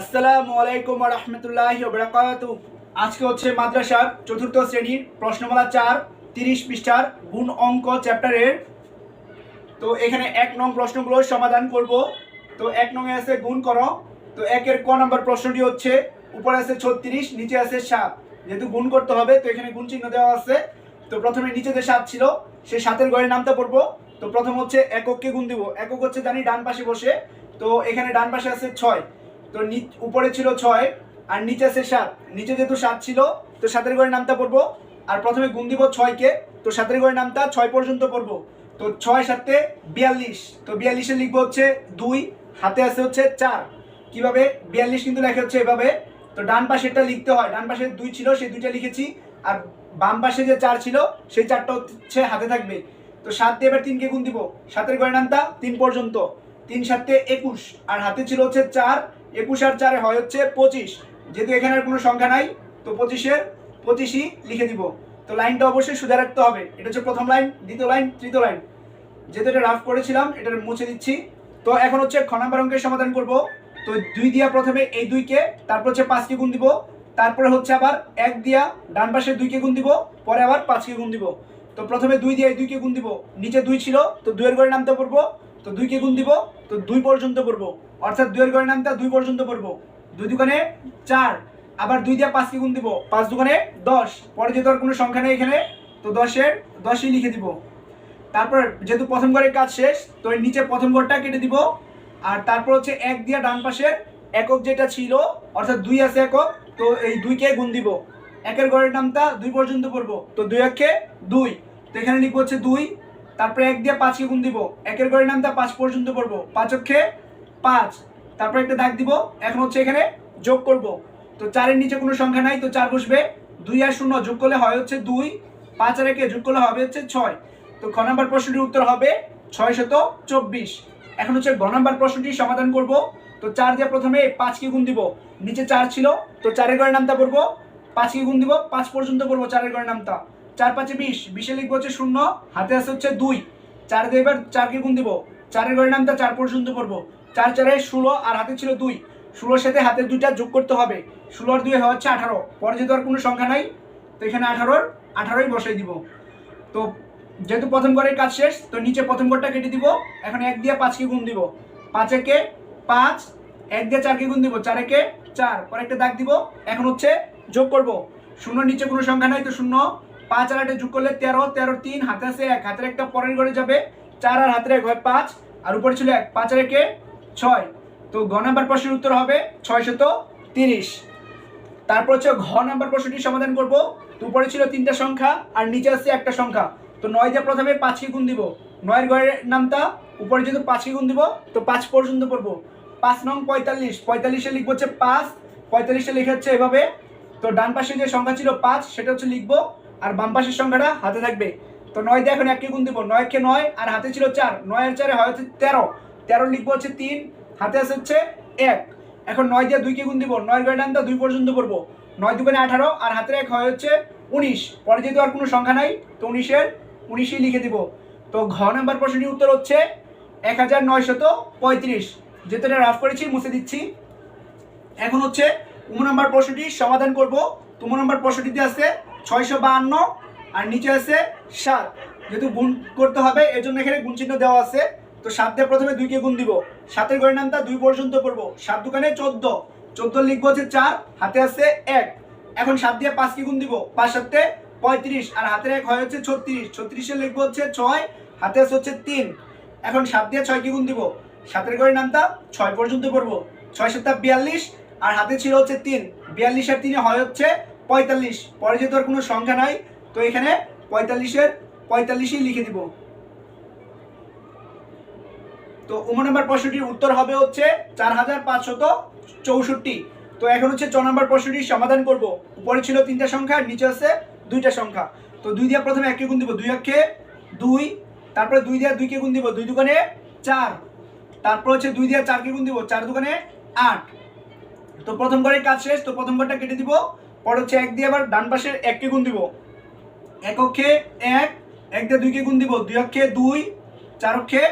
আসসালামু আলাইকুম রহমতুল্লাহ বরাকাতু আজকে হচ্ছে মাদ্রাসার চতুর্থ শ্রেণির প্রশ্নমালা চার, তিরিশ পৃষ্ঠার গুণ অঙ্ক চ্যাপ্টারের। তো এখানে এক নং প্রশ্নগুলো সমাধান করব। তো এক নংয়ে আছে গুণ করো। তো একের ক নম্বর প্রশ্নটি হচ্ছে, উপরে আছে ছত্রিশ, নিচে আছে সাত। যেহেতু গুণ করতে হবে, তো এখানে গুণ চিহ্ন দেওয়া আছে। তো প্রথমে নিচে যে সাত ছিল, সে সাতের ঘরে নামতে পড়ব। তো প্রথম হচ্ছে একককে গুণ দিব। একক হচ্ছে জানি ডান পাশে বসে। তো এখানে ডান পাশে আছে ছয়। তো উপরে ছিল ছয়, আর নিচে আছে সাত। নিচে যেহেতু সাত ছিল, তো সাতের ঘরের নামতে পড়ব। আর প্রথমে গুণ দিব ছয়কে, তো সাতের ঘরে নামতা ছয় পর্যন্ত পড়ব। তো ছয় সাতে বিয়াল্লিশ, তো বিয়াল্লিশে লিখব হচ্ছে দুই, হাতে আছে হচ্ছে চার। কীভাবে? বিয়াল্লিশ কিন্তু লেখা হচ্ছে এভাবে। তো ডান পাশেরটা লিখতে হয়। ডান পাশে দুই ছিল, সেই দুইটা লিখেছি। আর বাম পাশে যে চার ছিল, সেই চারটা হচ্ছে হাতে থাকবে। তো সাত দিয়ে এবার তিনকে গুণ দিব। সাতের নামতা তিন পর্যন্ত। তিন সাতে একুশ, আর হাতে ছিল হচ্ছে চার একুশ আর চারে হয় হচ্ছে পঁচিশ। যেহেতু এখানে কোনো সংখ্যা নাই, তো পঁচিশের পঁচিশই লিখে দিব। তো লাইনটা অবশ্যই সোজা রাখতে হবে। এটা হচ্ছে প্রথম লাইন, দ্বিতীয় লাইন, তৃতীয় লাইন। যেহেতু এটা রাফ করেছিলাম এটা মুছে দিচ্ছি। তো এখন হচ্ছে খ নাম্বার অঙ্কের সমাধান করব। তো দুই দিয়া প্রথমে এই দুইকে, তারপর হচ্ছে পাঁচকে গুণ দিব। তারপরে হচ্ছে আবার এক দিয়া ডান পাশে দুইকে গুণ দিব। পরে আবার পাঁচকে গুণ দিব। তো প্রথমে দুই দিয়ে দুইকে গুণ দিব। নিচে দুই ছিল, তো দুইয়ের ঘরে নামতে পড়ব তো দুইকে গুণ দিব, তো দুই পর্যন্ত পড়ব অর্থাৎ দুইয়ের ঘরে নামটা দুই পর্যন্ত পড়ব। দুই দোকানে চার, আবার দুই দিয়ে পাঁচকে গুণ দিব। পাঁচ দোকানে দশ। পরে যেহেতু আর কোনো সংখ্যা নেই এখানে, তো দশের, দশই লিখে দিব। তারপর যেহেতু প্রথম ঘরের কাজ শেষ, তো এর নিচে প্রথম ঘরটা কেটে দিব। আর তারপর হচ্ছে এক দিয়া ডান পাশের একক যেটা ছিল, অর্থাৎ দুই আছে একক, তো এই দুইকে গুণ দিব। একের ঘরের নামটা দুই পর্যন্ত পড়ব। তো দুই একে দুই। তো এখানে লিখব হচ্ছে দুই। তারপরে এক দিয়ে পাঁচকে গুণ দিব। একের ঘরের নামটা পাঁচ পর্যন্ত পড়ব। পাঁচ অক্ষে পাঁচ। তারপর একটা দাগ দিব। এখন হচ্ছে এখানে যোগ করব। তো চারের নিচে কোনো সংখ্যা নাই, তো চার বসবে। দুই আর শূন্য যোগ করলে হয় হচ্ছে দুই। পাঁচ আর একে যোগ করলে হবে হচ্ছে ছয়। তো খ নাম্বার প্রশ্নটির উত্তর হবে ছয় শত চব্বিশ। এখন হচ্ছে গ নম্বর প্রশ্নটি সমাধান করব। তো চার দিয়ে প্রথমে পাঁচকে গুণ দিব। নিচে চার ছিল, তো চারের ঘরের নামটা পড়ব। পাঁচকে গুণ দিব, পাঁচ পর্যন্ত পড়ব চারের ঘরের নামটা চার পাঁচে বিশ, বিশে লিখব হচ্ছে শূন্য, হাতে আছে হচ্ছে দুই। চার দিয়ে এবার চারকে গুণ দিব। চারের ঘরের নামটা চার পর্যন্ত পড়ব। চার চারে ষোলো আর হাতে ছিল দুই। ষোলোর সাথে হাতের দুইটা যোগ করতে হবে। ষোলোর দুই হচ্ছে আঠারো। পরে যেহেতু আর কোনো সংখ্যা নাই। তো এখানে আঠারোর, আঠারোই বসাই দিব। তো যেহেতু প্রথম ঘরের কাজ শেষ, তো নিচে প্রথম ঘরটা কেটে দিব। এখন এক দিয়ে পাঁচকে গুণ দিব। পাঁচ একে পাঁচ, এক দিয়ে চারকে গুণ দিব। চার একে চার। পরে একটা দাগ দিব। এখন হচ্ছে যোগ করব। শূন্য নিচে কোনো সংখ্যা নাই তো শূন্য। পাঁচ আর আটে যোগ করলে তেরো। তেরো তিন, হাতে আছে এক। হাতের একটা পরের ঘরে যাবে। চার আর হাতের এক হয় পাঁচ। আর উপরে ছিল এক। পাঁচ আর একে ছয়। তো গ নাম্বার প্রশ্নের উত্তর হবে ছয়শত তিরিশ। তারপর হচ্ছে ঘ নাম্বার প্রশ্নটি সমাধান করব। তো উপরে ছিল তিনটা সংখ্যা আর নিচে আছে একটা সংখ্যা। তো নয় দিয়ে প্রথমে পাঁচকে গুণ দিব। নয়ের ঘরের নামটা, উপরে যেহেতু পাঁচকে গুণ দিব, তো পাঁচ পর্যন্ত পড়ব। পাঁচ নং পঁয়তাল্লিশ। পঁয়তাল্লিশে লিখব হচ্ছে পাঁচ। পঁয়তাল্লিশে লেখা হচ্ছে এভাবে। তো ডান পাশে যে সংখ্যা ছিল পাঁচ, সেটা হচ্ছে লিখব। আর বাম পাশের সংখ্যাটা হাতে থাকবে। তো নয় দিয়ে এখন এককে গুণ দিব। নয়কে নয় আর হাতে ছিল চার। নয়ের চারে হয় হচ্ছে তেরো। তেরো লিখব হচ্ছে তিন, হাতে আছে হচ্ছে এক। এখন নয় দিয়ে দুইকে গুণ দিব নয় গড় দুই পর্যন্ত পড়ব। নয় দুগুণে আঠারো, আর হাতের এক হয় হচ্ছে উনিশ। পরে যেহেতু আর কোনো সংখ্যা নাই, তো উনিশের, উনিশই লিখে দিব। তো ঘ নাম্বার প্রশ্নটির উত্তর হচ্ছে এক হাজার নয়শত পঁয়ত্রিশ। যেহেতু এটা রাফ করেছি, মুছে দিচ্ছি। এখন হচ্ছে উম নম্বর প্রশ্নটি সমাধান করব। তুম নম্বর প্রশ্নটিতে আছে ছয়শো বাহান্ন, আর নিচে আছে সাত। যেহেতু গুণ করতে হবে, এর জন্য এখানে গুণ চিহ্ন দেওয়া আছে। তো সাত দিয়ে প্রথমে দুইকে গুণ দিব। সাতের ঘরের নামটা দুই পর্যন্ত পড়ব সাত দোকানে চোদ্দ। চোদ্দ লিখব হচ্ছে চার, হাতে আছে এক। এখন সাত দিয়ে পাঁচকে গুণ দিব। পাঁচ সাতে পঁয়ত্রিশ। আর হাতের এক হয় হচ্ছে ছত্রিশ। ছত্রিশে লিখব হচ্ছে ছয়, হাতে আছে হচ্ছে তিন। এখন সাত দিয়ে ছয়কে গুণ দিব। সাতের ঘরের নামটা ছয় পর্যন্ত পড়ব ছয় সাতটা বিয়াল্লিশ। আর হাতে ছিল হচ্ছে তিন। বিয়াল্লিশ আর তিনে হয় হচ্ছে পঁয়তাল্লিশ। পরে যেহেতু আর কোনো সংখ্যা নাই, তো এখানে পঁয়তাল্লিশের, পঁয়তাল্লিশই লিখে দিব। তো উম নম্বর প্রশ্নটির উত্তর হবে হচ্ছে চার হাজার পাঁচশত চৌষট্টি। তো এখন হচ্ছে ছ নম্বর প্রশ্নটির সমাধান করব। উপরে ছিল তিনটা সংখ্যা নিচে আছে দুইটা সংখ্যা। তো দুই দিয়ে প্রথমে এককে গুণ দিব দুই অক্ষে দুই, তারপরে দুই দিয়ে দুইকে গুণ দিব দুই দোকানে চার, তারপর হচ্ছে দুই দিয়ে চারকে গুণ দিব চার দোকানে আট। তো প্রথম ঘরের কাজ শেষ, তো প্রথম ঘরটা কেটে দিব। পর হচ্ছে এক দিয়ে আবার ডান পাশের এককে গুণ দিব। এক অক্ষে এক এক দিয়ে দুইকে গুণ দিব দুই অক্ষে দুই, চার অক্ষে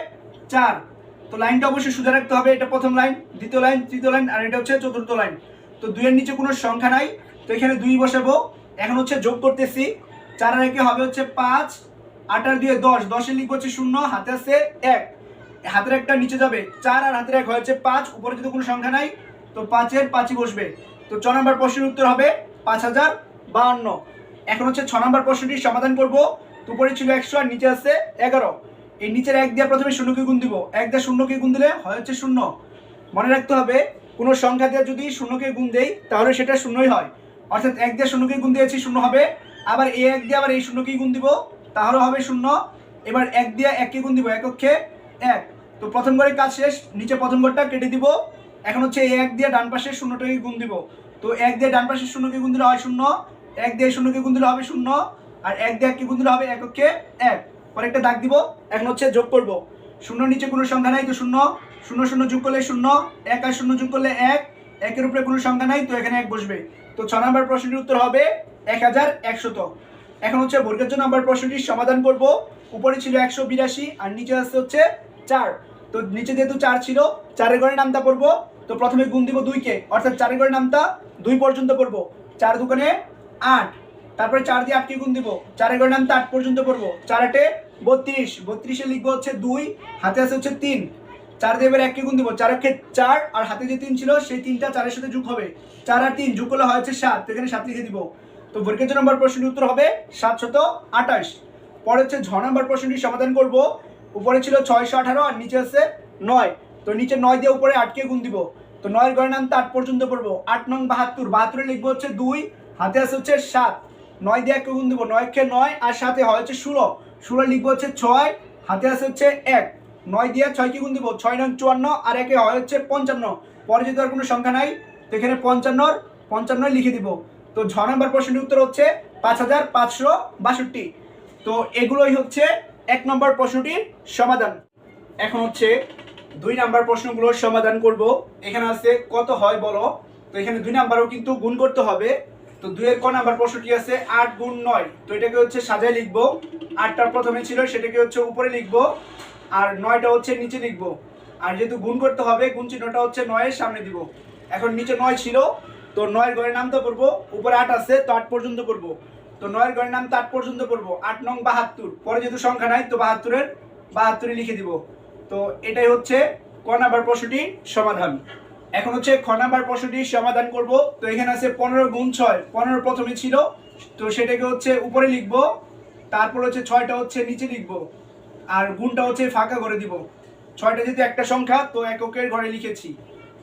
চার। তো লাইনটা অবশ্যই সোজা রাখতে হবে, এটা প্রথম লাইন, দ্বিতীয় লাইন, তৃতীয় লাইন, আর এটা হচ্ছে চতুর্থ লাইন। তো দুইয়ের নিচে কোনো সংখ্যা নাই, তো এখানে দুই বসাবো। এখন হচ্ছে যোগ করতেছি, চার আর একে হবে হচ্ছে পাঁচ, আট আর দুয়ে দশ, দশে লিখব হচ্ছে শূন্য, হাতে আছে এক। হাতের একটা নিচে যাবে, চার আর হাতের এক হয়েছে পাঁচ, উপরে যদি কোনো সংখ্যা নাই, তো পাঁচের পাঁচই বসবে। তো ছ নম্বর প্রশ্নের উত্তর হবে পাঁচ হাজার বাহান্ন। এখন হচ্ছে ছ নম্বর প্রশ্নটির সমাধান করব উপরে ছিল একশো আর নিচে আছে এগারো। এই নিচের এক দিয়ে প্রথমে শূন্যকে গুণ দিব। এক দিয়ে শূন্যকে গুণ দিলে হয় হচ্ছে শূন্য। মনে রাখতে হবে, কোনো সংখ্যা দিয়ে যদি শূন্যকে গুণ দেই, তাহলে সেটা শূন্যই হয়। অর্থাৎ এক দিয়ে শূন্যকে গুণ দিয়েছি, শূন্য হবে। আবার এই এক দিয়ে আবার এই শূন্যকেই গুণ দিব, তাহলে হবে শূন্য। এবার এক দিয়ে এককে গুণ দিব এককে এক। তো প্রথম ঘরে কাজ শেষ, নিচে প্রথম ঘরটা কেটে দিব। এখন হচ্ছে এই এক দিয়ে ডান পাশে শূন্যটাকে গুণ দিব। তো এক দিয়ে ডান পাশে শূন্যকে গুণ দিলে হয় শূন্য, এক দিয়ে শূন্যকে গুণ দিলে হবে শূন্য, আর এক দিয়ে এককে গুণ দিলে হবে এককে এক। পরে একটা দাগ দিব, এখন হচ্ছে যোগ করব। শূন্য নিচে কোনো সংখ্যা নাই তো শূন্য। শূন্য শূন্য যোগ করলে শূন্য, এক আর শূন্য যোগ করলে এক। একের উপরে কোনো সংখ্যা নাই তো এখানে এক বসবে। তো ছ নম্বর প্রশ্নটির উত্তর হবে এক হাজার একশত। এখন হচ্ছে বর্গের নম্বর প্রশ্নটির সমাধান করব। উপরে ছিল একশো বিরাশি আর নিচে আসছে হচ্ছে চার। তো নিচে যেহেতু চার ছিল, চারের ঘরে নামটা পড়ব। তো প্রথমে গুণ দিব দুইকে, অর্থাৎ চারের ঘরে নামটা দুই পর্যন্ত পড়ব। চার দোকানে আট। তারপরে চার দিয়ে আটকে গুণ দিব। চারের ঘরে নামটা আট পর্যন্ত পড়ব। চার আটে বত্রিশ। বত্রিশে লিখব হচ্ছে দুই, হাতে আছে হচ্ছে তিন। চার দিয়ে এবার এককে গুণ দিব। চার একে চার আর হাতে যে তিন ছিল, সেই তিনটা চারের সাথে যোগ হবে। চার আর তিন যোগ করলে হয় হচ্ছে সাত। এখানে সাত লিখে দিব। তো বর্গের নম্বর প্রশ্নের উত্তর হবে সাতশত আঠাশ। পরে হচ্ছে ঝ নম্বর প্রশ্নটির সমাধান করব। উপরে ছিল ছয়শো আঠারো আর নিচে আছে নয়। তো নিচে নয় দিয়ে উপরে আটকে গুণ দিব। তো নয়ের গড়ের নাম তো আট পর্যন্ত পড়ব। আট নং বাহাত্তর। বাহাত্তরে লিখব হচ্ছে দুই, হাতে আছে হচ্ছে সাত। নয় দিয়ে এককে গুণ দিব? নয় কে নয় আর সাথে হয় হচ্ছে ষোলো। ষোলো লিখব হচ্ছে ছয়, হাতে আছে হচ্ছে এক। নয় দিয়ে কি গুণ দিব? ছয় নয় চুয়ান্ন আর একে হয় হচ্ছে পঞ্চান্ন। পরে যদি আর কোনো সংখ্যা নাই, তো এখানে পঞ্চান্নর পঞ্চান্ন লিখে দিব। তো ছ নম্বর প্রশ্নটির উত্তর হচ্ছে পাঁচ হাজার পাঁচশো বাষট্টি। তো এগুলোই হচ্ছে এক নম্বর প্রশ্নটির সমাধান। এখন হচ্ছে দুই নাম্বার প্রশ্নগুলোর সমাধান করব। এখানে আছে কত হয় বলো? তো এখানে দুই নাম্বারও কিন্তু গুণ করতে হবে। তো দুইয়ের ক নাম্বার প্রশ্নটি আছে আট গুণ নয়। তো এটাকে হচ্ছে সাজায় লিখব। আটটা প্রথমে ছিল, সেটাকে হচ্ছে উপরে লিখব। আর নয়টা হচ্ছে নিচে লিখব। আর যেহেতু গুণ করতে হবে, গুণ চিহ্নটা হচ্ছে নয়ের সামনে দিব। এখন নিচে নয় ছিল, তো নয়ের ঘরের নাম তো পড়ব। উপরে আট আছে, তো আট পর্যন্ত পড়ব। তো নয়ের ঘরের নাম তো আট পর্যন্ত পড়ব। আট নং বাহাত্তর। পরে যেহেতু সংখ্যা নাই, তো বাহাত্তরের বাহাত্তরই লিখে দিব। তো এটাই হচ্ছে ক নাম্বার প্রশ্নটির সমাধান। এখন হচ্ছে খ নাম্বার প্রশ্নটির সমাধান করব। তো এখানে আছে পনেরো গুণ ছয়, পনেরো প্রথমে ছিল। তো সেটাকে হচ্ছে উপরে লিখব। তারপর হচ্ছে ছয়টা হচ্ছে নিচে লিখব। আর গুণটা হচ্ছে ফাঁকা করে দিব। ছয়টা যেহেতু একটা সংখ্যা, তো এককের ঘরে লিখেছি।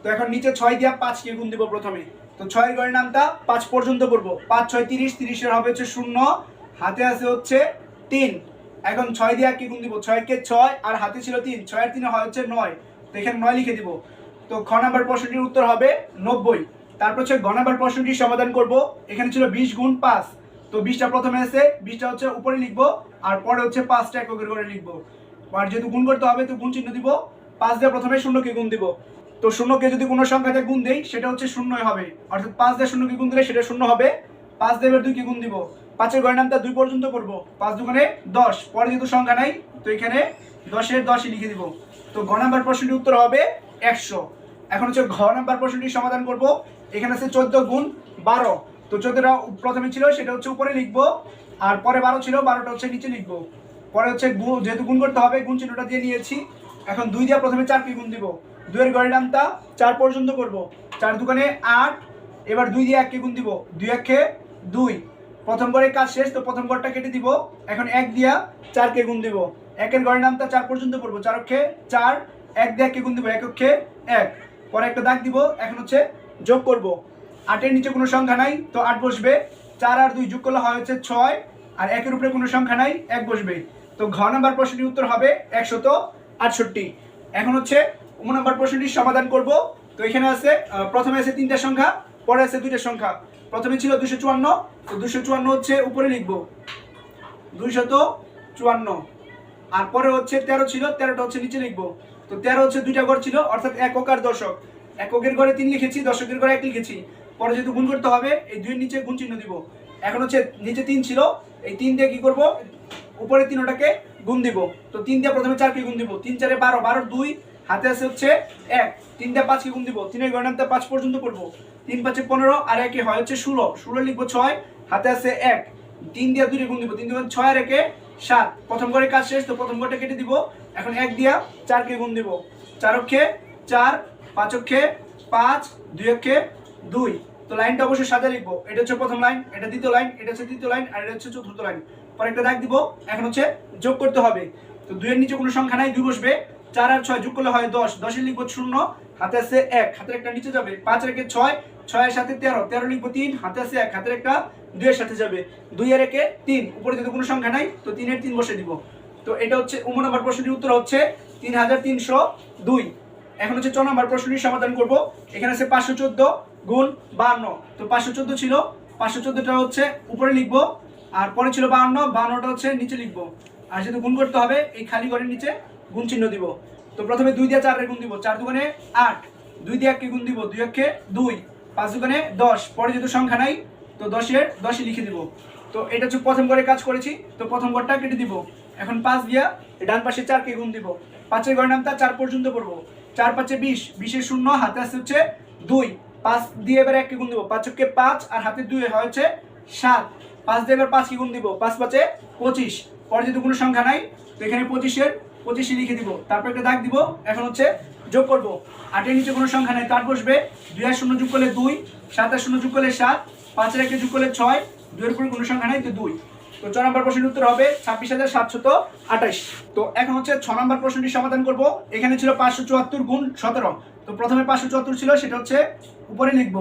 তো এখন নিচে ছয় দিয়া পাঁচকে গুণ দিব প্রথমে। তো ছয়ের ঘরের নামটা পাঁচ পর্যন্ত করব। পাঁচ, ছয়, তিরিশ, তিরিশের হবে হচ্ছে শূন্য। হাতে আছে হচ্ছে তিন। এখন ছয় দিয়ে কি গুণ দিব? ছয়কে ছয়, আর হাতে ছিল তিন। ছয়ের তিনে হয় হচ্ছে নয়। তো এখানে নয় লিখে দিব। তো খ নাম্বার প্রশ্নটির উত্তর হবে নব্বই। তারপর হচ্ছে গ নাম্বার প্রশ্নটির সমাধান করব। এখানে ছিল বিশ গুণ পাঁচ। তো বিশটা প্রথমে আছে, বিশটা হচ্ছে উপরে লিখব, আর পরে হচ্ছে পাঁচটা এককের করে লিখব। আর যেহেতু গুণ করতে হবে, তো গুণ চিহ্ন দিব। পাঁচ দিয়ে প্রথমে শূন্যকে গুণ দিব। তো শূন্যকে যদি কোনো সংখ্যাতে গুণ দেই, সেটা হচ্ছে শূন্যই হবে। অর্থাৎ পাঁচ দিয়ে শূন্যকে গুণ দিলে সেটা শূন্য হবে। পাঁচ দেবের দুইকে গুণ দিব। পাঁচের গড়ের নামটা দুই পর্যন্ত করব। পাঁচ দুগুণে দশ। পরে যেহেতু সংখ্যা নাই, তো এখানে দশের দশই লিখে দিব। তো ঘ নাম্বার প্রশ্নটির উত্তর হবে একশো। এখন হচ্ছে ঘ নাম্বার প্রশ্নটির সমাধান করব। এখানে আছে চোদ্দ গুণ বারো। তো চোদ্দটা প্রথমে ছিল, সেটা হচ্ছে উপরে লিখব। আর পরে বারো ছিল, বারোটা হচ্ছে নিচে লিখব। পরে হচ্ছে যেহেতু গুণ করতে হবে, গুণ চিহ্নটা দিয়ে নিয়েছি। এখন দুই দিয়ে প্রথমে চারকে গুণ দিব? দুইয়ের গড়ের নামটা চার পর্যন্ত করব। চার দোকানে আট, এবার দুই দিয়ে এককে গুণ দিব? দুই একে দুই। প্রথম গড়ের কাজ শেষ, তো প্রথম গড়টা কেটে দিব। এখন এক দিয়া চারকে গুণ দিব? একের গড়ের নামটা চার পর্যন্ত করব। চার অক্ষে চার, এক দিয়ে এককে গুণ দিব? এক অক্ষে এক। পরে একটা দাগ দিব, এখন হচ্ছে যোগ করব। আটের নিচে কোনো সংখ্যা নাই, তো আট বসবে। চার আর দুই যোগ করলে হয় হচ্ছে ছয়, আর একের উপরে কোনো সংখ্যা নাই, এক বসবে। তো ঘ নাম্বার প্রশ্নটির উত্তর হবে একশত আটষট্টি। এখন হচ্ছে উম নাম্বার প্রশ্নটির সমাধান করব। তো এখানে আছে প্রথমে আছে তিনটা সংখ্যা, পরে আছে দুইটা সংখ্যা। প্রথমে ছিল দুশো চুয়ান্ন, তো দুশো চুয়ান্ন হচ্ছে উপরে লিখব। দুইশত চুয়ান্ন। আর পরে হচ্ছে তেরো ছিল, তেরোটা হচ্ছে নিচে লিখব। তো তেরো হচ্ছে দুইটা ঘর ছিল, অর্থাৎ একক আর দশক। এককের ঘরে তিন লিখেছি, দশকের ঘরে এক লিখেছি। পরে যেহেতু গুণ করতে হবে, এই দুইয়ের নিচে গুণ চিহ্ন দিব। এখন হচ্ছে নিচে তিন ছিল, এই তিন দিয়ে কি করব? উপরে তিন ওটাকে গুণ দিব। তো তিন দিয়ে প্রথমে চারকে গুণ দিব। তিন, চারে বারো বারো দুই, হাতে আছে হচ্ছে এক। তিন তিনটা পাঁচকে গুণ দিব। তিনের গণনাতে পাঁচ পর্যন্ত পড়ব তিন পাঁচে পনেরো আর একে হয় হচ্ছে ষোলো। ষোলো লিখব ছয়, হাতে আছে এক। তিন দিয়ে দুই গুণ দিব। তিন দিয়ে ছয় আর একে সাত। প্রথম করে কাজ শেষ, তো প্রথম ঘরটা কেটে দিব। এখন এক দিয়া চারকে গুণ দিব। চার অক্ষে চার, পাঁচ অক্ষে পাঁচ, দুই অক্ষে দুই। তো লাইনটা অবশ্যই সাজা লিখব। এটা হচ্ছে প্রথম লাইন, এটা দ্বিতীয় লাইন, এটা হচ্ছে তৃতীয় লাইন, আর এটা হচ্ছে চতুর্থ লাইন। পরে একটা দাগ দিব, এখন হচ্ছে যোগ করতে হবে। তো দুইয়ের নিচে কোনো সংখ্যা নাই, দুই বসবে। চার আর ছয় যোগ করলে হয় দশ। দশের লিখব শূন্য, হাতে আছে এক। হাতের একটা নিচে যাবে পাঁচ রেখে ছয়, ছয়ের সাথে তেরো। তেরো লিখব তিন, হাতে আছে এক। হাতের একটা দুইয়ের সাথে যাবে। দুই এর একে তিন। উপরে যদি কোনো সংখ্যা নাই, তো তিনের তিন বসে দিব। তো এটা হচ্ছে উম নম্বর প্রশ্নটির উত্তর হচ্ছে তিন হাজার তিনশো দুই। এখন হচ্ছে ছ নম্বর প্রশ্নটির সমাধান করব। এখানে আছে পাঁচশো চোদ্দ গুণ বাহান্ন। তো পাঁচশো চোদ্দ ছিল। পাঁচশো চোদ্দটা হচ্ছে উপরে লিখব। আর পরে ছিল বাহান্ন। বাহান্নটা হচ্ছে নিচে লিখব। আর যেহেতু গুণ করতে হবে, এই খালি ঘরের নিচে গুণ চিহ্ন দিব। তো প্রথমে দুই দিয়ে চারের গুণ দিব। চার দুগুণে আট। দুই দিয়ে এককে গুণ দিব। দুই এককে দুই। পাঁচ দুগুণে দশ। পরে যেহেতু সংখ্যা নাই তো দশের দশে লিখে দিব। তো এটা হচ্ছে প্রথম ঘরে কাজ করেছি, তো প্রথম ঘরটা কেটে দিব। এখন পাঁচ দিয়া ডান পাশে চারকে গুণ দিব। পাঁচের ঘরের নামটা চার পর্যন্ত পড়ব চার পাঁচে বিশ, বিশের শূন্য, হাতে আসতে হচ্ছে দুই। পাঁচ দিয়ে এবার এককে গুণ দিব। পাঁচকে পাঁচ আর হাতে দুই হয় হচ্ছে সাত। পাঁচ দিয়ে এবার পাঁচকে গুণ দিব। পাঁচ পাঁচে পঁচিশ। পরে যেহেতু কোনো সংখ্যা নাই, তো এখানে পঁচিশের পঁচিশে লিখে দিব। তারপর একটা দাগ দিব। এখন হচ্ছে যোগ করব। আটের নিচে কোনো সংখ্যা নাই তার বসবে। দুই আর শূন্য যোগ করলে দুই, সাত আর শূন্য যোগ করলে সাত। পাঁচের একে যোগ করলে ছয়, দুইয়ের উপরে কোনো সংখ্যা নাই তো দুই। তো ছ নম্বর প্রশ্নের উত্তর হবে ছাব্বিশ হাজার সাতশত আঠাশ। তো এখন হচ্ছে ছ নম্বর প্রশ্নটি সমাধান করব। এখানে ছিল পাঁচশো চুয়াত্তর গুণ সতেরো। তো প্রথমে পাঁচশো চুয়াত্তর ছিল, সেটা হচ্ছে উপরে লিখব।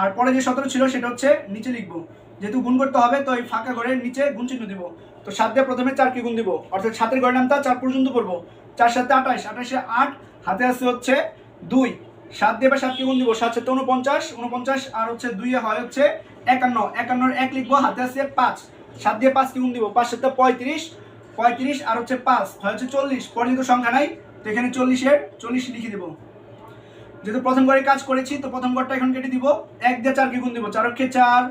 আর পরে যে সতেরো ছিল, সেটা হচ্ছে নিচে লিখব। যেহেতু গুণ করতে হবে, তো এই ফাঁকা ঘরের নিচে গুণ চিহ্ন দিব। তো সাত দিয়ে প্রথমে চারকে গুণ দিব? অর্থাৎ সাতের ঘরের নামটা চার পর্যন্ত পড়ব চার সাথে আঠাশ, আঠাশে আট, হাতে আসছে হচ্ছে দুই। সাত দিয়ে বা সাতকে গুণ দিব? সাত সাথে উনপঞ্চাশ উনপঞ্চাশ আর হচ্ছে দুইয়ে হয় হচ্ছে একান্ন। একান্নর এক লিখব, হাতে আছে পাঁচ। সাত দিয়ে পাঁচকে গুণ দিব? পাঁচ সাথে পঁয়ত্রিশ। পঁয়ত্রিশ আর হচ্ছে পাঁচ হয় হচ্ছে চল্লিশ। পরে যেহেতু সংখ্যা নাই, তো এখানে চল্লিশের, চল্লিশ লিখে দেবো। যেহেতু প্রথম ঘরে কাজ করেছি, তো প্রথম ঘরটা এখন কেটে দিব। এক দিয়ে চারকে গুণ দিব? চার অক্ষে চার।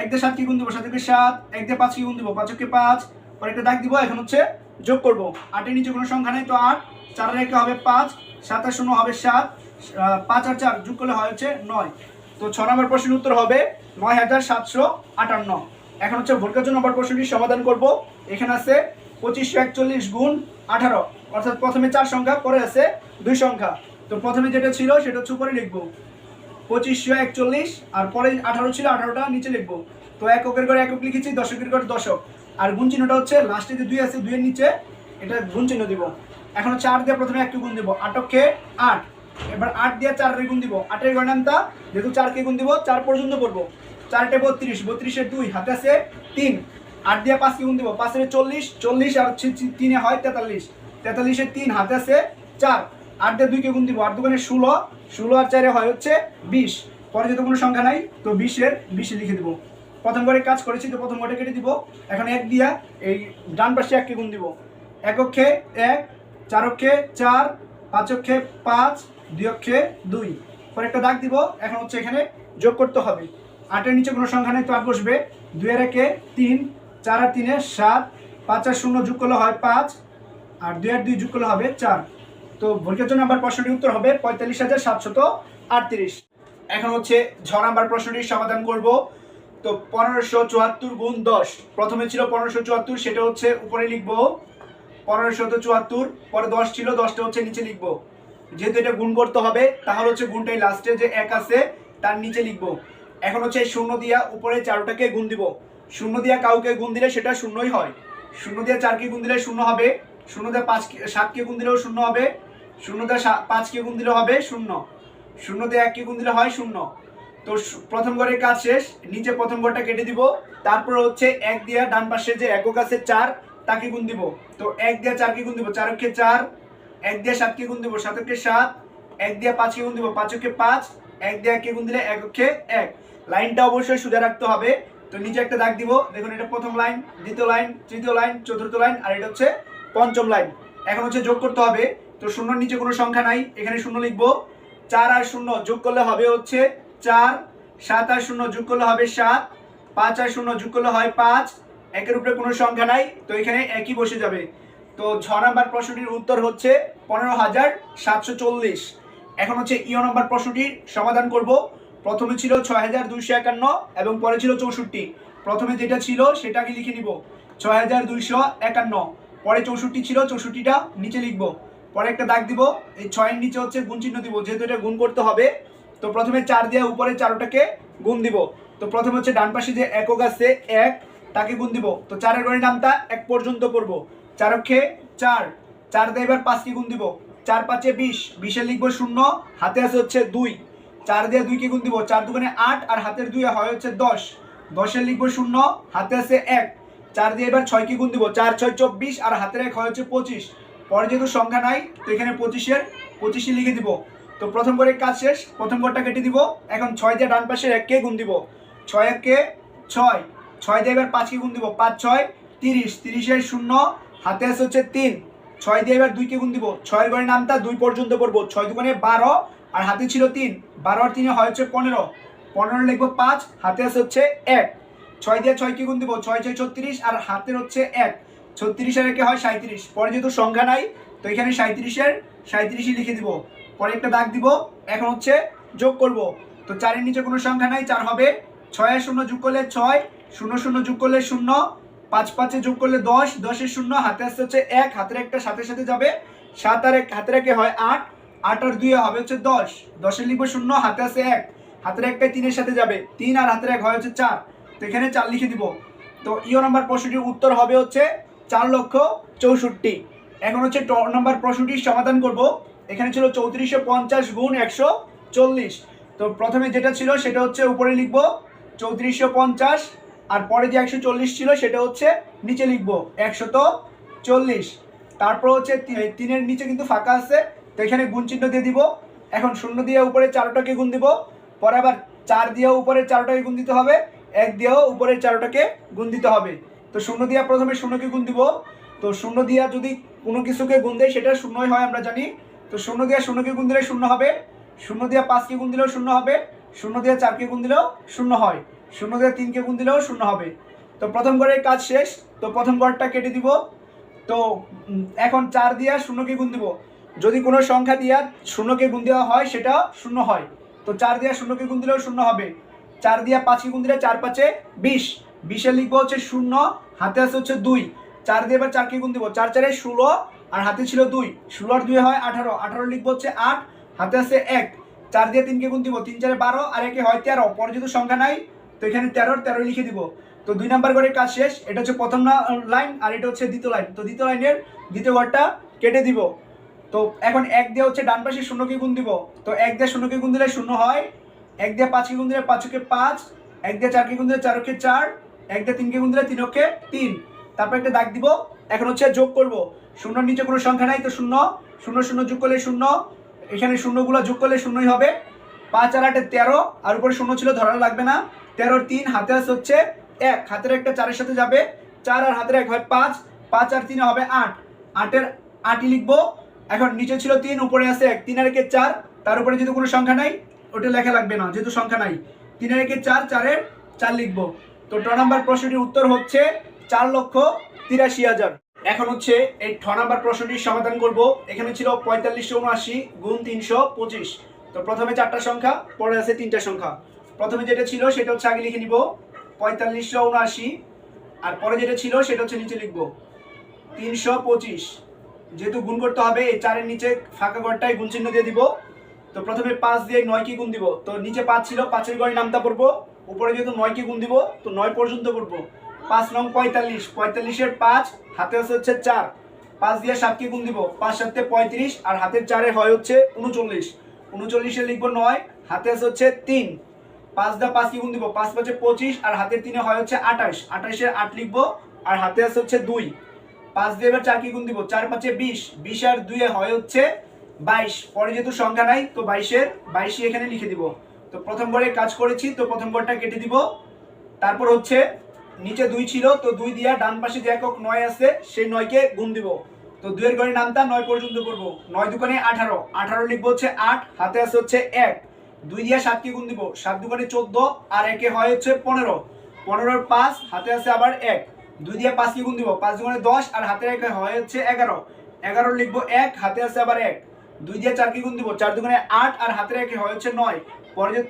এক দিয়ে সাতকে গুণ দিব? সাত অক্ষে সাত। এক দিয়ে পাঁচকে গুণ দিব? পাঁচ অক্ষে পাঁচ। পরে একটা দাগ দিব, এখন হচ্ছে যোগ করব। আটের নিচে কোনো সংখ্যা নেই, তো আট। চার রেখে হবে পাঁচ। সাত আর শূন্য হবে সাত। পাঁচ আর চার যোগ করলে হয় হচ্ছে নয়। তো ছ নম্বর প্রশ্নের উত্তর হবে নয় হাজার সাতশো আটান্ন। এখন হচ্ছে ভোটকার্য নম্বর প্রশ্নটি সমাধান করব, এখানে আছে পঁচিশশো একচল্লিশ গুণ আঠারো। অর্থাৎ প্রথমে চার সংখ্যা, পরে আছে দুই সংখ্যা। তো প্রথমে যেটা ছিল সেটা হচ্ছে উপরে লিখব। পঁচিশশো একচল্লিশ আর পরে আঠারো ছিল, আঠারোটা নিচে লিখব। তো এককের করে একক লিখেছি, দশকের করে দশক। আর গুণ চিহ্নটা হচ্ছে লাস্টে যে দুই আছে, দুইয়ের নিচে, এটা গুণ চিহ্ন দিব। এখন হচ্ছে আট দিয়ে প্রথমে একটু গুণ দিব। আটককে আট। এবার আট দিয়ে চারের গুণ দিব। আটের গণান্তা যেহেতু চারকে গুণ দিব, চার পর্যন্ত করব। চারটে বত্রিশ বত্রিশের দুই, হাতে আছে তিন। আট দিয়ে পাঁচকে গুণ দিব, পাঁচের চল্লিশ চল্লিশ আর তিনে হয় তেতাল্লিশ। তেতাল্লিশের তিন, হাতে আছে চার। আট দিয়ে দুইকে গুণ দিব, আট দোকানে ষোলো। ষোলো আর চারে হয় হচ্ছে বিশ। পরে যেহেতু কোনো সংখ্যা নাই, তো বিশের, বিশে লিখে দিব। প্রথম ঘরে কাজ করেছি, তো প্রথম ঘরে কেটে দিব। এখন এক দিয়া এই ডান পাশে এককে গুণ দিব। এক অক্ষে এক, চার অক্ষে চার, পাঁচ অক্ষে পাঁচ দুই অক্ষে দুই। পরে একটা দাগ দিব, এখন হচ্ছে এখানে যোগ করতে হবে। আটের নিচে কোনো সংখ্যা নেই, তো আট বসবে। দুই আর একে তিন, চার আর তিনে সাত, পাঁচ আর শূন্য যোগ করলে হয় পাঁচ, আর দুই আর দুই যোগ করলে হবে চার। তো ভোল্টের জন্য আমার প্রশ্নটির উত্তর হবে পঁয়তাল্লিশ হাজার সাতশত আটত্রিশ। এখন হচ্ছে ছ নাম্বার প্রশ্নটির সমাধান করব। তো পনেরোশো চুয়াত্তর গুণ দশ। প্রথমে ছিল পনেরোশো চুয়াত্তর, সেটা হচ্ছে উপরে লিখব। পনেরোশো চুয়াত্তর, পরে দশ ছিল, দশটা হচ্ছে নিচে লিখব। যেহেতু এটা গুণ করতে হবে, তাহলে হচ্ছে গুণটাই লাস্টে যে এক আছে, তার নিচে লিখব। এখন হচ্ছে শূন্য দিয়া উপরে চারোটাকে গুণ দিব। শূন্য দিয়া কাউকে গুণ দিলে সেটা শূন্যই হয়। শূন্য দিয়া চারকে গুণ দিলে শূন্য হবে। শূন্য দিয়ে পাঁচ সাতকে গুণ দিলেও শূন্য হবে। শূন্য দিয়ে পাঁচকে গুণ দিলে হবে শূন্য। শূন্য দিয়ে এককে গুণ দিলে হয় শূন্য। তো প্রথম ঘরের কাজ শেষ। নিচে প্রথম ঘরটা কেটে দিব। তারপর হচ্ছে এক দিয়া ডান পাশে যে একক আছে চার, তাকে গুণ দিব। তো এক দিয়া চারকে গুণ দিব। চারকে চার এক দিয়ে সাতকে গুণ দিব সাতকে সাত, এক দিয়ে পাঁচকে গুণ দিব পাঁচকে পাঁচ, এক দিয়ে এককে গুণ দিলে এককে এক। লাইনটা অবশ্যই সোজা রাখতে হবে। তো নিচে একটা দাগ দিব। দেখুন, এটা প্রথম লাইন, দ্বিতীয় লাইন, তৃতীয় লাইন, চতুর্থ লাইন, আর এটা হচ্ছে পঞ্চম লাইন। এখন হচ্ছে যোগ করতে হবে। তো শূন্যর নিচে কোনো সংখ্যা নাই। এখানে শূন্য লিখব। চার আর শূন্য যোগ করলে হবে হচ্ছে চার, সাত আর শূন্য যোগ করলে হবে সাত, পাঁচ আর শূন্য যোগ করলে হয় পাঁচ। একের উপরে কোনো সংখ্যা নাই। তো এখানে একই বসে যাবে। তো ছ নম্বর প্রশ্নটির উত্তর হচ্ছে পনেরো হাজার সাতশো চল্লিশ। এখন হচ্ছে ইয় নম্বর প্রশ্নটির সমাধান করব। প্রথমে ছিল ছয় হাজার দুইশো একান্ন এবং পরে ছিল চৌষট্টি। প্রথমে যেটা ছিল সেটাকে লিখে নিব। ছয় হাজার দুইশো একান্ন। পরে চৌষট্টি ছিল, চৌষট্টিটা নিচে লিখব। পরে একটা দাগ দিব। এই ছয়ের নিচে হচ্ছে গুণ চিহ্ন দিব, যেহেতু এটা গুণ করতে হবে। তো প্রথমে চার দিয়ে উপরে চারোটাকে গুণ দিব। তো প্রথমে হচ্ছে ডান পাশে যে একক আছে, এক, তাকে গুণ দিব। তো চারের গণের নামটা এক পর্যন্ত করব চারক্ষে চার। চার দিয়ে এবার পাঁচকে গুণ দিব। চার পাঁচে বিশ। বিশে লিখব শূন্য, হাতে আছে হচ্ছে দুই। চার দিয়ে দুইকে গুণ দিব। চার দুগুণে আট আর হাতের দুই হয় হচ্ছে দশ। দশের লিখব শূন্য, হাতে আছে এক। চার দিয়ে এবার ছয়কে গুণ দিব। চার, ছয়, চব্বিশ আর হাতের এক হয় হচ্ছে পঁচিশ। পরে যেহেতু সংখ্যা নাই, তো এখানে পঁচিশের পঁচিশে লিখে দিব। তো প্রথম করে কাজ শেষ, প্রথম ঘরটা কেটে দিব। এখন ছয় দিয়ে ডান পাশের এককে গুণ দিব। ছয়, এককে ছয়। ছয় দিয়ে এবার পাঁচকে গুণ দিব। পাঁচ, ছয়, তিরিশ। তিরিশের শূন্য হাতে আছে হচ্ছে তিন, ছয় দিয়ে এবার দুইকে গুণ দিব। ছয়ের ঘরের নামটা দুই পর্যন্ত পড়ব। ছয় দুগুণে বারো, আর হাতে ছিল তিন। বারো আর তিনে হয় হচ্ছে পনেরো। পনেরো লিখব পাঁচ, হাতে আছে হচ্ছে এক। ছয় দিয়ে ছয়কে গুণ দিব, ছয় ছয় ছত্রিশ, আর হাতের হচ্ছে এক। ছত্রিশ আর একে হয় সাঁত্রিশ পরে যেহেতু সংখ্যা নাই, তো এখানে সাঁত্রিশের সাঁত্রিশই লিখে দিব। পরে একটা দাগ দিব, এখন হচ্ছে যোগ করব। তো চারের নিচে কোনো সংখ্যা নাই, চার হবে। ছয় শূন্য যোগ করলে ছয়, শূন্য শূন্য যোগ করলে শূন্য। পাঁচ পাঁচে যোগ করলে দশ, দশের শূন্য, হাতে আসতে হচ্ছে এক, হাতের একটা সাথে সাথে যাবে সাত আর এক, হাতের একে হয় আট আট আর দুই হবে হচ্ছে দশ, দশের লিখব শূন্য, হাতে আছে এক, হাতের একটা তিনের সাথে যাবে তিন আর হাতের এক হয় হচ্ছে চার, তো এখানে চার লিখে দিব। তো ইও নাম্বার প্রশ্নটির উত্তর হবে হচ্ছে চার লক্ষ চৌষট্টি। এখন হচ্ছে ট নম্বর প্রশ্নটির সমাধান করব। এখানে ছিল চৌত্রিশশো পঞ্চাশ গুণ একশো চল্লিশ। তো প্রথমে যেটা ছিল সেটা হচ্ছে উপরে লিখব, চৌত্রিশশো পঞ্চাশ আর পরে যে একশো চল্লিশ ছিল সেটা হচ্ছে নিচে লিখব। একশত চল্লিশ। তারপর হচ্ছে তিনের নিচে কিন্তু ফাঁকা আছে, তো এখানে গুণ চিহ্ন দিয়ে দিব। এখন শূন্য দিয়ে উপরে চারোটাকে গুণ দিব। পরে আবার চার দিয়েও উপরে চারোটাকে গুণ দিতে হবে। এক দিয়েও উপরের চারোটাকে গুণ দিতে হবে। তো শূন্য দিয়া প্রথমে শূন্যকে গুণ দিব। তো শূন্য দিয়া যদি কোনো কিছুকে গুণ দেয়, সেটা শূন্যই হয় আমরা জানি। তো শূন্য দিয়া শূন্যকে গুণ দিলে শূন্য হবে। শূন্য দিয়া পাঁচকে গুণ দিলেও শূন্য হবে। শূন্য দিয়া চারকে গুণ দিলেও শূন্য হয়। শূন্য দিয়া তিনকে গুণ দিলেও শূন্য হবে। তো প্রথম ঘরের কাজ শেষ, তো প্রথম ঘরটা কেটে দিব। তো এখন চার দিয়া শূন্যকে গুণ দিব। যদি কোনো সংখ্যা দিয়া শূন্যকে গুণ দেওয়া হয়, সেটা শূন্য হয়। তো চার দিয়া শূন্যকে গুণ দিলেও শূন্য হবে। চার দিয়া পাঁচকে গুণ দিলে চার পাঁচে বিশ। বিশে লিখব হচ্ছে শূন্য, হাতে আছে হচ্ছে দুই। চার দিয়ে এবার চারকে গুণ দিব। চার চারে ষোলো, আর হাতে ছিল দুই। ষোলো আর দুই হয় আঠারো। আঠারো লিখব হচ্ছে আট, হাতে আছে এক। চার দিয়ে তিনকে গুণ দিব। তিন চারে বারো, আর একে হয় তেরো। পরে যেহেতু সংখ্যা নাই তো এখানে তেরোর তেরো লিখে দিব। তো দুই নাম্বার ঘরের কাজ শেষ, এটা হচ্ছে প্রথম লাইন আর এটা হচ্ছে দ্বিতীয় লাইন তো দ্বিতীয় লাইনের দ্বিতীয় ঘরটা কেটে দিব। তো এখন এক দিয়ে হচ্ছে ডান পাশে শূন্যকে গুণ দিব। তো এক দিয়ে শূন্যকে গুণ দিলে শূন্য হয়। এক দিয়ে পাঁচকে গুণ দিলে পাঁচকে পাঁচ। এক দিয়ে চারকে গুণ দিলে চারকে চার। এক দিয়ে তিনকে গুণ দিলে তিনকে তিন। তারপর একটা দাগ দিব। এখন হচ্ছে যোগ করব। শূন্যর নিচে কোনো সংখ্যা নাই তো শূন্য। শূন্য শূন্য যোগ করলে শূন্য। এখানে শূন্যগুলো যোগ করলে শূন্যই হবে। পাঁচ আর আটে তেরো। আর উপরে শূন্য ছিল ধরা লাগবে না। তেরোর তিন, হাতে আছে হচ্ছে এক। হাতের একটা চারের সাথে যাবে। চার আর হাতের এক হয় পাঁচ। পাঁচ আর তিনে হবে আট। আটের আটই লিখব। এখন নিচে ছিল তিন, উপরে আছে এক। তিন আর একে চার, তার উপরে যেহেতু কোনো সংখ্যা নাই, ওটা লেখা লাগবে না, যেহেতু সংখ্যা নাই। তিন আর একে চার, চারের চার লিখব। তো ট নাম্বার প্রশ্নটির উত্তর হচ্ছে চার লক্ষ তিরাশি হাজার। এখন হচ্ছে এই ঠ নাম্বার প্রশ্নটির সমাধান করব। এখানে ছিল পঁয়তাল্লিশশো উনআশি গুণ তিনশো পঁচিশ। তো প্রথমে চারটা সংখ্যা, পরে আছে তিনটা সংখ্যা। প্রথমে যেটা ছিল সেটা হচ্ছে আগে লিখে নিব পঁয়তাল্লিশশো উনআশি। আর পরে যেটা ছিল সেটা হচ্ছে নিচে লিখব তিনশো পঁচিশ। যেহেতু গুণ করতে হবে, এই চারের নিচে ফাঁকা ঘরটাই গুণ চিহ্ন দিয়ে দিব। তো প্রথমে পাঁচ দিয়ে নয়কে গুণ দিব। তো নিচে পাঁচ ছিল, পাঁচের ঘরে নামতা পড়ব। উপরে যেহেতু নয় নয়কে গুণ দিব, তো নয় পর্যন্ত পড়ব। পাঁচ নং পঁয়তাল্লিশ। পঁয়তাল্লিশের পাঁচ, হাতে আছে হচ্ছে চার। পাঁচ দিয়ে সাতকে গুণ দিব। পাঁচ সাতে পঁয়ত্রিশ, আর হাতের চারে হয় হচ্ছে উনচল্লিশ। উনচল্লিশে লিখব নয়, হাতে আছে হচ্ছে তিন। পাঁচ দা পাঁচ কি গুণ দিব। পাঁচ পাঁচে পঁচিশ, আর হাতের তিনে হয় হচ্ছে আঠাশ। আঠাশের আট লিখব, আর হাতে আছে হচ্ছে দুই। পাঁচ দিয়ে এবার চার কি গুণ দিব। চার পাঁচে বিশ বিশ আর দুয়ে হয় হচ্ছে বাইশ। পরে যেহেতু সংখ্যা নাই, তো বাইশের, বাইশই এখানে লিখে দিব। তো প্রথম ঘরে কাজ করেছি, তো প্রথম ঘরটা কেটে দিব। তারপর হচ্ছে নিচে দুই ছিল, তো দুই দিয়া ডান পাশে যে একক নয় আছে, সেই নয়কে গুণ দিব। তো দুইয়ের ঘরে নামটা নয় পর্যন্ত করব। নয় দোকানে আঠারো। আঠারো লিখব হচ্ছে আট, হাতে আছে হচ্ছে এক। দুই দিয়া সাতকে গুণ দিব। সাত দোকানে চোদ্দ, আর একে হয় হচ্ছে পনেরো। পনেরোর পাঁচ, হাতে আছে আবার এক। দুই দিয়ে পাঁচকে গুণ দিব। পাঁচ গুণে দশ, আর হাতে এক হয় হচ্ছে এগারো। এগারো লিখব এক, হাতে আছে আবার এক। দুই দিয়ে চারকে গুণ দিব। চার দুগুণে আট, আর হাতে একে হয় হচ্ছে নয়। পরে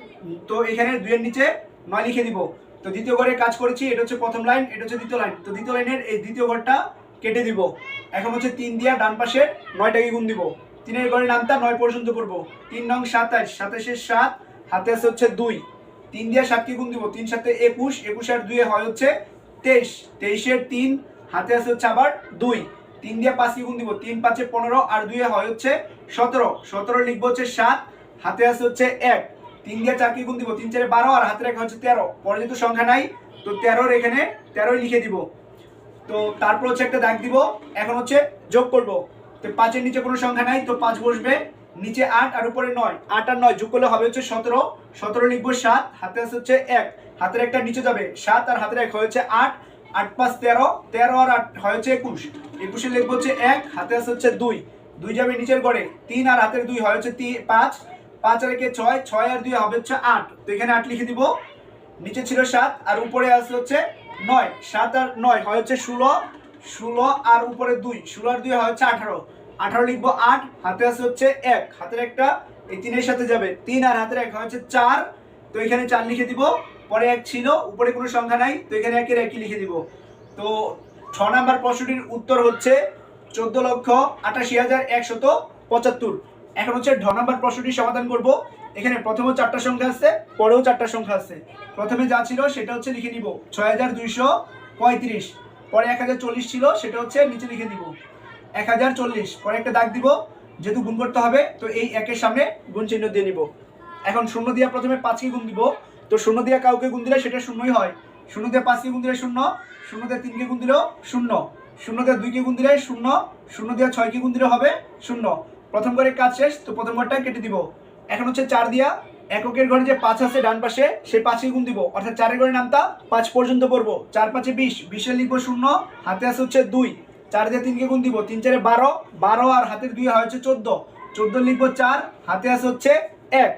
তো এখানে দুইয়ের নিচে নয় লিখে দিব। তো দ্বিতীয় ঘরে কাজ করেছি, এটা হচ্ছে প্রথম লাইন, এটা হচ্ছে দ্বিতীয় লাইন। তো দ্বিতীয় লাইনের এই দ্বিতীয় ঘরটা কেটে দিব। এখন হচ্ছে তিন দিয়া ডান পাশে নয়টা নয়টাকে গুণ দিব। তিনের ঘরে নামটা নয় পর্যন্ত পড়ব তিন নং সাতাশ, সাতাশের সাত, হাতে আছে হচ্ছে দুই। তিন দিয়ে সাতকে গুণ দিব, তিন সাথে একুশ একুশ আর দুয়ে হয় হচ্ছে তেইশ। তেইশের তিন, হাতে আছে হচ্ছে আবার দুই। তিন দিয়ে পাঁচকে গুণ দিব, তিন পাঁচে পনেরো আর দুয়ে হয় হচ্ছে সতেরো। সতেরো লিখব হচ্ছে সাত, হাতে আছে হচ্ছে এক। তিন দিয়ে চারকে গুণ দিব, তিন চারে বারো আর হাতে রেখা হচ্ছে তেরো। পরে যেহেতু সংখ্যা নাই, তো তেরোর এখানে তেরোই লিখে দিব। তো তারপর হচ্ছে একটা দাগ দিব, এখন হচ্ছে যোগ করব। তো পাঁচের নিচে কোনো সংখ্যা নাই, তো পাঁচ বসবে, নিচে আট আর উপরে নয়। আট আর নয় যোগ করলে হবে হচ্ছে সতেরো। সতেরো লিখব সাত, হাতে আছে হচ্ছে এক। হাতের একটা নিচে যাবে, সাত আর হাতের এক হয়েছে আট আট পাঁচ তেরো তেরো আর আট হয়েছে একুশ। একুশে লিখব হচ্ছে এক, হাতে আছে হচ্ছে দুই। দুই যাবে নিচের গড়ে, তিন আর হাতের দুই হয় হচ্ছে তিন পাঁচ। পাঁচ আর একে ছয় ছয় আর দুই হবে হচ্ছে আট। তো এখানে আট লিখে দিব। নিচে ছিল সাত, আর উপরে আসছে হচ্ছে নয়। সাত আর নয় হয় হচ্ছে ষোলো ষোলো আর উপরে দুই। ষোলো আর দুই হচ্ছে আঠারো। আঠারো লিখব আট, হাতে আছে হচ্ছে এক। হাতের একটা এই তিনের সাথে যাবে। তিন আর হাতের এক হচ্ছে চার। তো এখানে চার লিখে দিব। পরে এক ছিল, উপরে কোনো সংখ্যা নাই, তো এখানে একের একই লিখে দিব। তো ছ নাম্বার প্রশ্নটির উত্তর হচ্ছে চোদ্দ লক্ষ আটাশি হাজার একশত পঁচাত্তর। এখন হচ্ছে ঢ নাম্বার প্রশ্নটি সমাধান করব। এখানে প্রথমেও চারটা সংখ্যা আছে, পরেও চারটা সংখ্যা আছে। প্রথমে যা ছিল সেটা হচ্ছে লিখে নিব। ছয় হাজার দুইশো পঁয়ত্রিশ। পরে এক হাজার চল্লিশ ছিল, সেটা হচ্ছে নিচে লিখে দিব। এক হাজার চল্লিশ, পরে একটা দাগ দিব, যেহেতু গুণ করতে হবে, তো এই একের সামনে গুণ চিহ্ন দিয়ে নিব। এখন শূন্য দিয়া প্রথমে পাঁচকে গুণ দিব, তো শূন্য দিয়া কাউকে গুণ দিলে সেটা শূন্যই হয়। শূন্য দিয়ে পাঁচকে গুণ দিলে শূন্য শূন্য দিয়ে তিনকে গুণ দিলেও শূন্য। শূন্য দিয়ে দুইকে গুণ দিলে শূন্য শূন্য দিয়ে ছয়কে গুণ দিলে হবে শূন্য। প্রথম ঘরে কাজ শেষ, তো প্রথম ঘরটা কেটে দিব। এখন হচ্ছে চার দিয়া এককের ঘরে যে পাঁচ আছে ডান পাশে, সেই পাঁচকে গুণ দিব। অর্থাৎ চারের ঘরে নামতা পাঁচ পর্যন্ত পড়ব। চার পাঁচে বিশ বিশে লিখব শূন্য, হাতে আছে হচ্ছে দুই। চার দিয়ে তিনকে গুণ দিব, তিন চারে বারো। বারো আর হাতের দুই হয় হচ্ছে চোদ্দ। চোদ্দ লিখব চার, হাতে আছে হচ্ছে এক।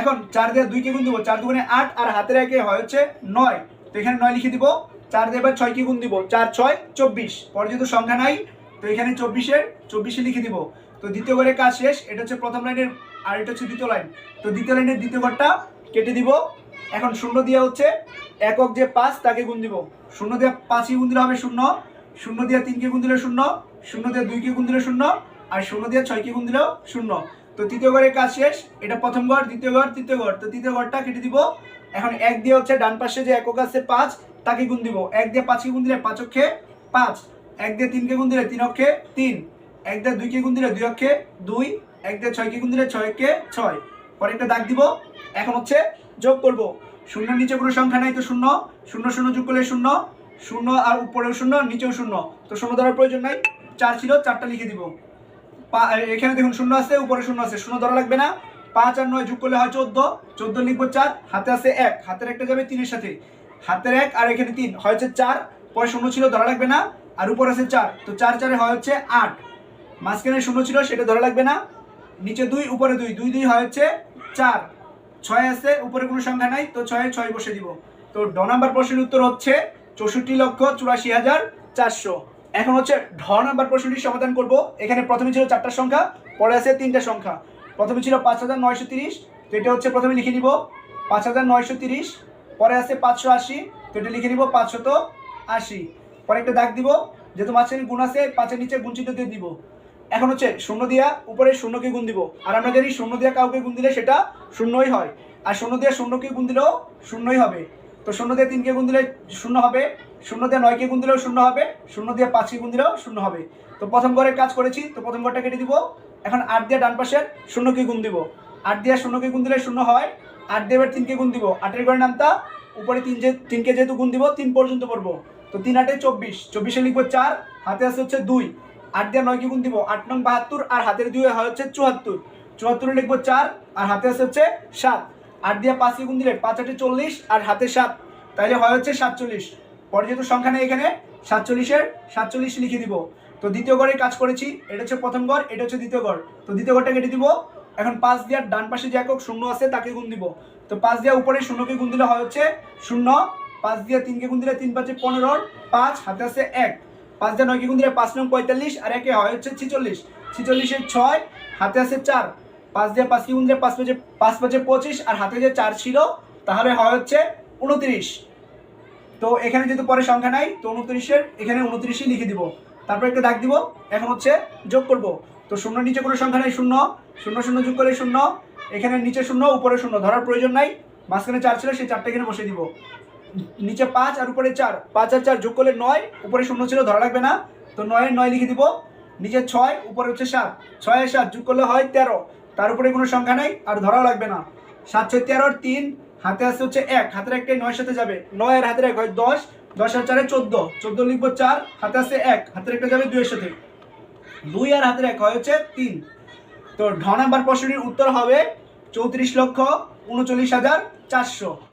এখন চার দিয়ে দুইকে গুণ দিব, চার দুগুণে আট আর হাতের একে হয় হচ্ছে নয়। তো এখানে নয় লিখে দিব। চার দিয়ে এবার ছয়কে গুণ দিব, চার, ছয়, চব্বিশ। পরে যেহেতু সংখ্যা নাই, তো এখানে চব্বিশের, চব্বিশে লিখে দিব। তো দ্বিতীয় ঘরে কাজ শেষ, এটা হচ্ছে প্রথম লাইনের আর এটা হচ্ছে দ্বিতীয় লাইন। তো দ্বিতীয় লাইনের দ্বিতীয় ঘরটা কেটে দিব। এখন শূন্য দিয়ে হচ্ছে একক যে পাঁচ, তাকে গুণ দিব। শূন্য দিয়ে পাঁচই গুণ দিলে হবে শূন্য শূন্য দিয়ে তিনকে গুণ দিলে শূন্য শূন্য দিয়ে দুইকে গুণ দিলে শূন্য, আর শূন্য দিয়ে ছয়কে গুণ দিলেও শূন্য। তো তৃতীয় ঘরের কাজ শেষ, এটা প্রথম ঘর, দ্বিতীয় ঘর, তৃতীয় ঘর। তো তৃতীয় ঘরটা কেটে দিব। এখন এক দিয়ে হচ্ছে ডান পাশে যে একক আছে পাঁচ, তাকে গুণ দিব। এক দিয়ে পাঁচকে গুণ দিলে পাঁচ অক্ষে পাঁচ, এক দিয়ে তিনকে গুণ দিলে তিন অক্ষে তিন, এক দিয়ে দুইকে গুণ দিলে দুই অক্ষে দুই এক দিয়ে ছয়কে গুণ দিলে ছয় অক্ষে ছয়। পরে একটা দাগ দিব। এখন হচ্ছে যোগ করব। শূন্যের নিচে কোনো সংখ্যা নাই তো শূন্য। শূন্য শূন্য যোগ করলে শূন্য। শূন্য আর উপরেও শূন্য, নিচেও শূন্য। তো শূন্য ধরার প্রয়োজন নাই। চার ছিল, চারটা লিখে দিব। এখানে দেখুন শূন্য আছে, উপরে শূন্য আছে। শূন্য ধরা লাগবে না। পাঁচ আর নয় যোগ করলে হয় চোদ্দ। চোদ্দ লিখব চার, হাতে আছে এক। হাতের একটা যাবে তিনের সাথে। হাতের এক আর এখানে তিন। হয়েছে চার। পরে শূন্য ছিল, ধরা লাগবে না। আর উপর আছে চার। তো চার চারে হয় হচ্ছে আট। মাঝখানে শূন্য ছিল, সেটা ধরা লাগবে না। নিচে দুই, উপরে দুই। দুই দুই হয় হচ্ছে চার। ছয় আছে, উপরে কোনো সংখ্যা নাই, তো ছয়ে ছয় বসে দিব। তো ড নাম্বার প্রশ্নের উত্তর হচ্ছে চৌষট্টি লক্ষ চুরাশি হাজার চারশো। এখন হচ্ছে ঢ নাম্বার প্রশ্নটির সমাধান করব। এখানে প্রথমে ছিল চারটা সংখ্যা, পরে আছে তিনটা সংখ্যা। প্রথমে ছিল পাঁচ হাজার নয়শো তিরিশ, তো এটা হচ্ছে প্রথমে লিখে নিব পাঁচ হাজার নয়শো তিরিশ, পরে আছে পাঁচশো আশি, তো এটা লিখে নিব পাঁচশত আশি। পরে একটা দাগ দিব, যেহেতু মাঝখানে গুণ আছে, পাঁচের নিচে গুণচিত দিয়ে দিব। এখন হচ্ছে শূন্য দিয়া উপরে শূন্যকে গুণ দিব। আর আমরা জানি শূন্য দিয়া কাউকে গুণ দিলে সেটা শূন্যই হয়। আর শূন্য দিয়া শূন্যকে গুণ দিলেও শূন্যই হবে। তো শূন্য দিয়ে তিনকে গুণ দিলে শূন্য হবে, শূন্য দিয়ে নয়কে গুণ দিলেও শূন্য হবে, শূন্য দিয়ে পাঁচকে গুণ দিলেও শূন্য হবে। তো প্রথম ঘরের কাজ করেছি, তো প্রথম ঘরটা কেটে দিব। এখন আট দিয়ে ডান পাশের শূন্যকে গুণ দিব। আট দিয়ে শূন্যকে গুণ দিলে শূন্য হয়, আট দিয়ে এবার তিনকে গুণ দিব। আটের ঘরের নামটা উপরে তিন যে তিনকে যেহেতু গুণ দিব, তিন পর্যন্ত পড়ব। তো তিন আটে চব্বিশ, চব্বিশে লিখব চার, হাতে আছে হচ্ছে দুই। আট দিয়ে কি গুণ দিব? আট নং বাহাত্তর, আর হাতের দুই হয় হচ্ছে চুয়াত্তর। চুয়াত্তরে লিখব চার, আর হাতে আছে হচ্ছে সাত। আট দিয়ে পাঁচ কি গুণ দিলে? পাঁচ আটে চল্লিশ, আর হাতে সাত। তাইলে হয় হচ্ছে সাতচল্লিশ। পরে যেহেতু সংখ্যা নেই এখানে, সাতচল্লিশের সাতচল্লিশ লিখে দিব। তো দ্বিতীয় ঘরে কাজ করেছি, এটা হচ্ছে প্রথম ঘর এটা হচ্ছে দ্বিতীয় ঘর তো দ্বিতীয় ঘরটা কেটে দিব। এখন পাঁচ দেওয়ার ডান পাশে যে একক শূন্য আছে, তাকে গুণ দিব। তো পাঁচ দেওয়া উপরে শূন্যকে গুণ দিলে হয় হচ্ছে শূন্য, পাঁচ দিয়ে তিনকে গুণ দিলে তিন পাঁচে পনেরো, পাঁচ, হাতে আছে এক। পাঁচ দিয়ে নয়কে গুণ দিলে পাঁচ নং পঁয়তাল্লিশ? আর একে হয় হচ্ছে ছিচল্লিশ। ছিচল্লিশের ছয়, হাতে আছে চার। পাঁচ দিয়ে পাঁচকে গুণ দিলে পাঁচ পাঁচে পাঁচ পাঁচে পঁচিশ, আর হাতে যে চার ছিল, তাহলে হয় হচ্ছে উনত্রিশ। তো এখানে যেহেতু পরে সংখ্যা নাই, তো উনত্রিশের এখানে উনত্রিশই লিখে দিব। তারপর একটা দাগ দিব, এখন হচ্ছে যোগ করব। তো শূন্য নিচে কোনো সংখ্যা নাই, শূন্য। শূন্য শূন্য যোগ করলে শূন্য। এখানে নিচে শূন্য, উপরে শূন্য, ধরার প্রয়োজন নাই। মাঝখানে চার ছিল, সেই চারটা এখানে বসে দিব। নিচে পাঁচ আর উপরে চার। পাঁচ আর চার যোগ করলে নয়, উপরে শূন্য ছিল, ধরা লাগবে না। তো নয়ের নয় লিখে দিব। নিচে ছয়, উপরে হচ্ছে সাত। ছয়ের সাত যোগ করলে হয় তেরো। তার উপরে কোনো সংখ্যা নেই আর ধরাও লাগবে না। সাত ছয় তেরোর তিন, হাতে আসতে হচ্ছে এক। হাতের একটাই নয়ের সাথে যাবে। নয়ের হাতের এক হয় দশ দশ আর চারে চোদ্দ। চোদ্দ লিখব চার, হাতে আসছে এক। হাতের একটা যাবে দুইয়ের সাথে। দুই আর হাতের এক হয় হচ্ছে তিন। তো ঢ নাম্বার প্রশ্নটির উত্তর হবে চৌত্রিশ লক্ষ উনচল্লিশ হাজার চারশো।